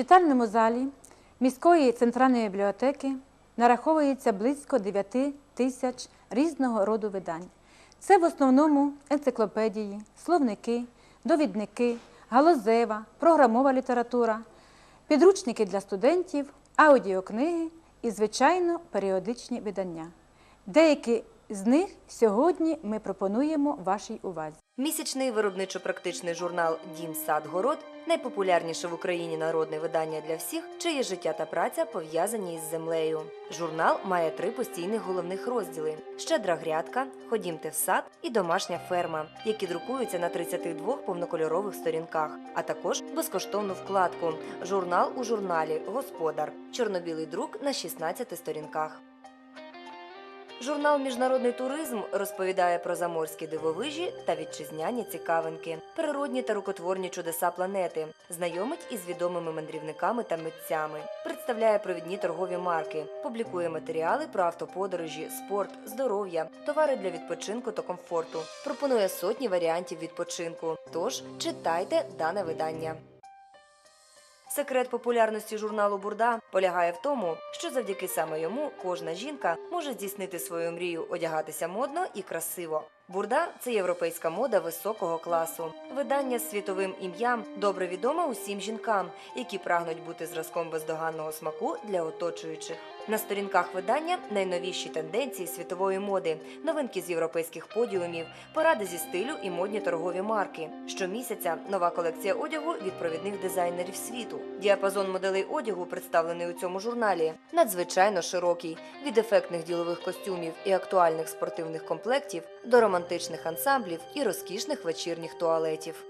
читальному залі міської центральної бібліотеки нараховується близько 9 тисяч різного роду видань. Це в основному енциклопедії, словники, довідники, галузева, програмова література, підручники для студентів, аудіокниги і, звичайно, періодичні видання. Деякі з них сьогодні ми пропонуємо вашій увазі. Місячний виробничо-практичний журнал Дім сад город найпопулярніше в Україні народне видання для всіх, чиє життя та праця пов'язані із землею. Журнал має три постійних головних розділи: щедра грядка, ходімте в сад і домашня ферма, які друкуються на 32 повнокольорових сторінках, а також безкоштовну вкладку Журнал у журналі Господар, чорно-білий друк на 16 сторінках. Журнал Міжнародний туризм розповідає про заморські дивовижі та вітчизняні цікавинки, природні та рукотворні чудеса планети, знайомить із відомими мандрівниками та митцями, представляє провідні торгові марки, публікує матеріали про автоподорожі, спорт, здоров'я, товари для відпочинку та комфорту, пропонує сотні варіантів відпочинку. Тож читайте дане видання. Секрет популярності журналу Бурда полягає в тому, що завдяки саме йому кожна жінка може здійснити свою мрію одягатися модно і красиво. Бурда це європейська мода високого класу. Видання з світовим ім'ям добре відоме усім жінкам, які прагнуть бути зразком бездоганного смаку для оточуючих. На сторінках видання найновіші тенденції світової моди, новинки з європейських подіумів, поради зі стилю і модні торгові марки. Щомісяця нова колекція одягу від провідних дизайнерів світу. Діапазон моделей одягу, представлений у цьому журналі, надзвичайно широкий від ефектних ділових костюмів і актуальних спортивних комплектів до романтичних ансамблів і розкішних вечірніх туалетів.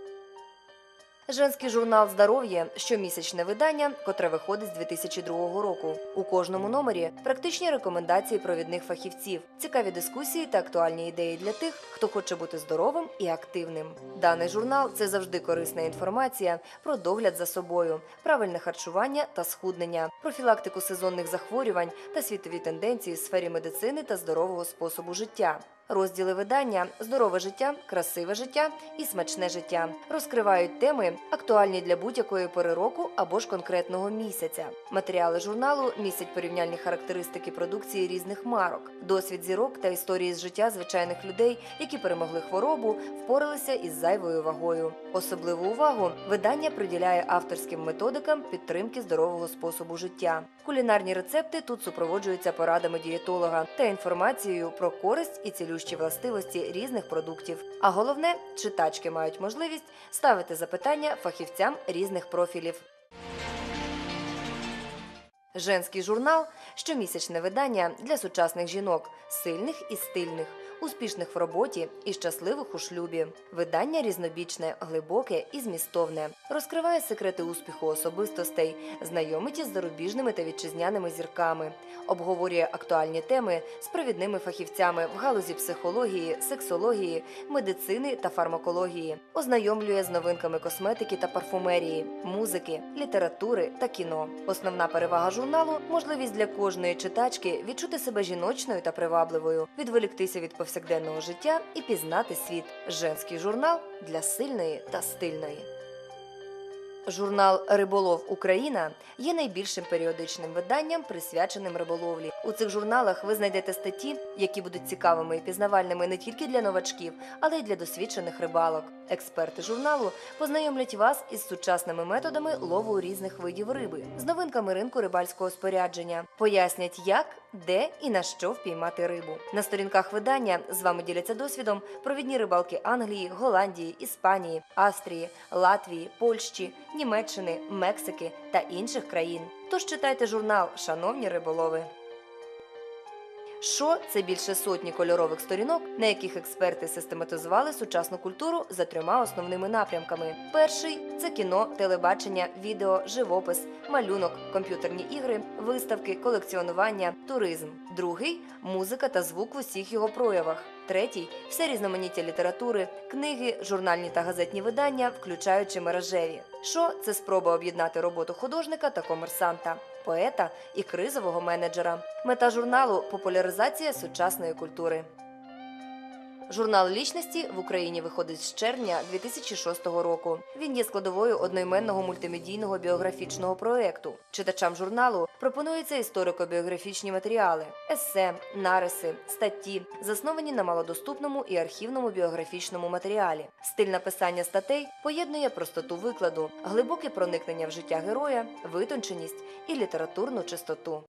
Женський журнал Здоров'я щомісячне видання, котре виходить з 2002 року. У кожному номері практичні рекомендації провідних фахівців, цікаві дискусії та актуальні ідеї для тих, хто хоче бути здоровим і активним. Даний журнал це завжди корисна інформація про догляд за собою, правильне харчування та схуднення, профілактику сезонних захворювань та світові тенденції в сфері медицини та здорового способу життя. Розділи видання Здорове життя, красиве життя і смачне життя розкривають теми, актуальні для будь-якої пори року або ж конкретного місяця. Матеріали журналу містять порівняльні характеристики продукції різних марок, досвід зірок та історії з життя звичайних людей, які перемогли хворобу, впоралися із зайвою вагою. Особливу увагу видання приділяє авторським методикам підтримки здорового способу життя. Кулінарні рецепти тут супроводжуються порадами дієтолога та інформацією про користь і цілющі властивості різних продуктів. А головне, читачки мають можливість ставити запитання фахівцям різних профілів. Женський журнал щомісячне видання для сучасних жінок, сильних і стильних, успішних в роботі і щасливих у шлюбі. Видання різнобічне, глибоке і змістовне, розкриває секрети успіху особистостей, знайомить із зарубіжними та вітчизняними зірками, обговорює актуальні теми з провідними фахівцями в галузі психології, сексології, медицини та фармакології, ознайомлює з новинками косметики та парфумерії, музики, літератури та кіно. Основна перевага журналу можливість для кожної читачки відчути себе жіночною та привабливою, відволіктися від повсякденного життя і пізнати світ. Женський журнал для сильної та стильної. Журнал Риболов Україна є найбільшим періодичним виданням, присвяченим риболовлі. У цих журналах ви знайдете статті, які будуть цікавими і пізнавальними не тільки для новачків, але й для досвідчених рибалок. Експерти журналу познайомлять вас із сучасними методами лову різних видів риби, з новинками ринку рибальського спорядження, пояснять, як, де і на що впіймати рибу. На сторінках видання з вами діляться досвідом провідні рибалки Англії, Голландії, Іспанії, Австрії, Латвії, Польщі, Німеччини, Мексики та інших країн. Тож читайте журнал, шановні риболови. Що це більше сотні кольорових сторінок, на яких експерти систематизували сучасну культуру за трьома основними напрямками. Перший це кіно, телебачення, відео, живопис, малюнок, комп'ютерні ігри, виставки, колекціонування, туризм. Другий музика та звук в усіх його проявах. Третій все різноманіття літератури, книги, журнальні та газетні видання, включаючи мережеві. Що це спроба об'єднати роботу художника та комерсанта, поета і кризового менеджера. Мета журналу популяризація сучасної культури. Журнал лічності в Україні виходить з червня 2006 року. Він є складовою одноіменного мультимедійного біографічного проекту. Читачам журналу пропонуються історико-біографічні матеріали, есе, нариси, статті, засновані на малодоступному і архівному біографічному матеріалі. Стиль написання статей поєднує простоту викладу, глибоке проникнення в життя героя, витонченість і літературну чистоту.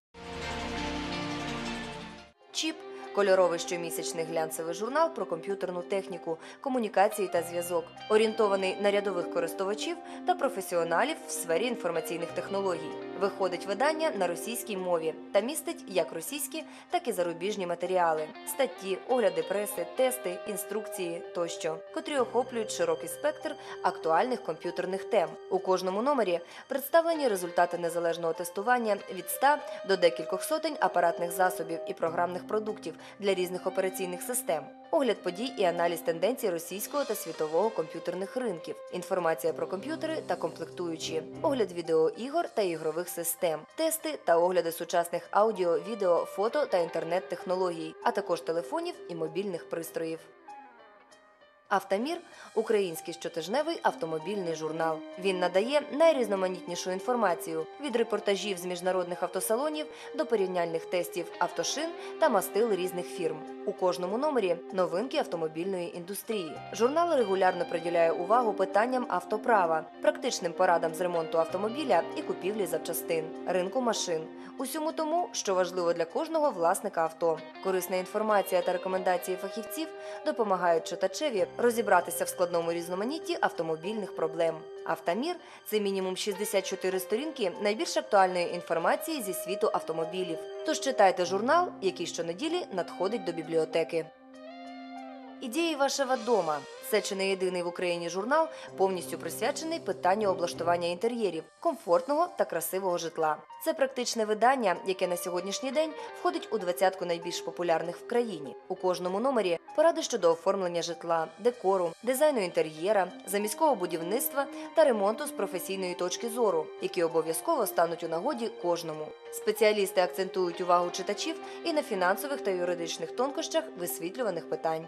Чіп кольоровий щомісячний глянцевий журнал про комп'ютерну техніку, комунікації та зв'язок, орієнтований на рядових користувачів та професіоналів в сфері інформаційних технологій. Виходить видання на російській мові та містить як російські, так і зарубіжні матеріали, статті, огляди преси, тести, інструкції тощо, котрі охоплюють широкий спектр актуальних комп'ютерних тем. У кожному номері представлені результати незалежного тестування від 100 до декількох сотень апаратних засобів і програмних продуктів для різних операційних систем. Огляд подій і аналіз тенденцій російського та світового комп'ютерних ринків, інформація про комп'ютери та комплектуючі, огляд відеоігор та ігрових систем, тести та огляди сучасних аудіо, відео, фото та інтернет-технологій, а також телефонів і мобільних пристроїв. Автомір український щотижневий автомобільний журнал. Він надає найрізноманітнішу інформацію від репортажів з міжнародних автосалонів до порівняльних тестів автошин та мастил різних фірм. У кожному номері новинки автомобільної індустрії. Журнал регулярно приділяє увагу питанням автоправа, практичним порадам з ремонту автомобіля і купівлі запчастин, ринку машин. Усьому тому, що важливо для кожного власника авто. Корисна інформація та рекомендації фахівців допомагають читачеві розібратися в складному різноманітті автомобільних проблем. Автомір це мінімум 64 сторінки найбільш актуальної інформації зі світу автомобілів. Тож читайте журнал, який щонеділі надходить до бібліотеки. Ідеї вашого дома. Це чи не єдиний в Україні журнал, повністю присвячений питанню облаштування інтер'єрів, комфортного та красивого житла. Це практичне видання, яке на сьогоднішній день входить у двадцятку найбільш популярних в країні. У кожному номері поради щодо оформлення житла, декору, дизайну інтер'єра, заміського будівництва та ремонту з професійної точки зору, які обов'язково стануть у нагоді кожному. Спеціалісти акцентують увагу читачів і на фінансових та юридичних тонкощах висвітлюваних питань.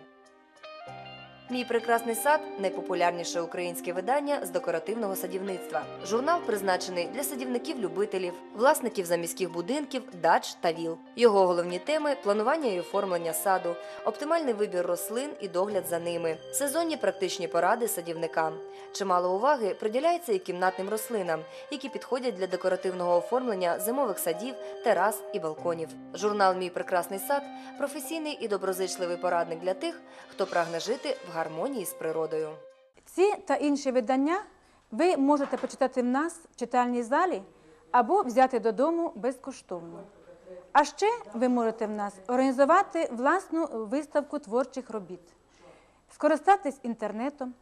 Мій прекрасний сад найпопулярніше українське видання з декоративного садівництва. Журнал призначений для садівників-любителів, власників заміських будинків, дач та віл. Його головні теми планування і оформлення саду, оптимальний вибір рослин і догляд за ними, сезонні практичні поради садівникам. Чимало уваги приділяється і кімнатним рослинам, які підходять для декоративного оформлення зимових садів, терас і балконів. Журнал Мій прекрасний сад професійний і доброзичливий порадник для тих, хто прагне жити в гармонії з природою. Ці та інші видання ви можете почитати в нас в читальній залі або взяти додому безкоштовно. А ще ви можете в нас організувати власну виставку творчих робіт, скористатись інтернетом,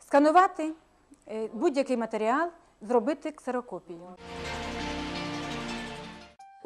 сканувати е, будь-який матеріал, зробити ксерокопію.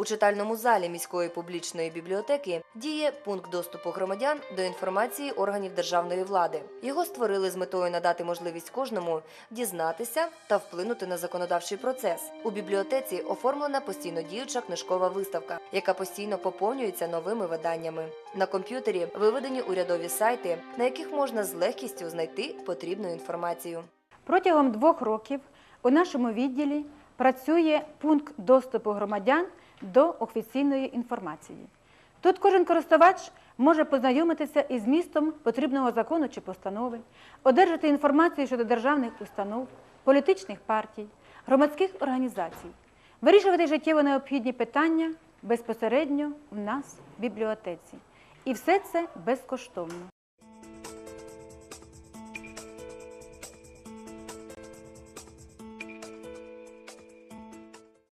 У читальному залі міської публічної бібліотеки діє пункт доступу громадян до інформації органів державної влади. Його створили з метою надати можливість кожному дізнатися та вплинути на законодавчий процес. У бібліотеці оформлена постійно діюча книжкова виставка, яка постійно поповнюється новими виданнями. На комп'ютері виведені урядові сайти, на яких можна з легкістю знайти потрібну інформацію. Протягом двох років у нашому відділі працює пункт доступу громадян до офіційної інформації. Тут кожен користувач може познайомитися із змістом потрібного закону чи постанови, одержати інформацію щодо державних установ, політичних партій, громадських організацій, вирішувати життєво необхідні питання безпосередньо в нас в бібліотеці. І все це безкоштовно.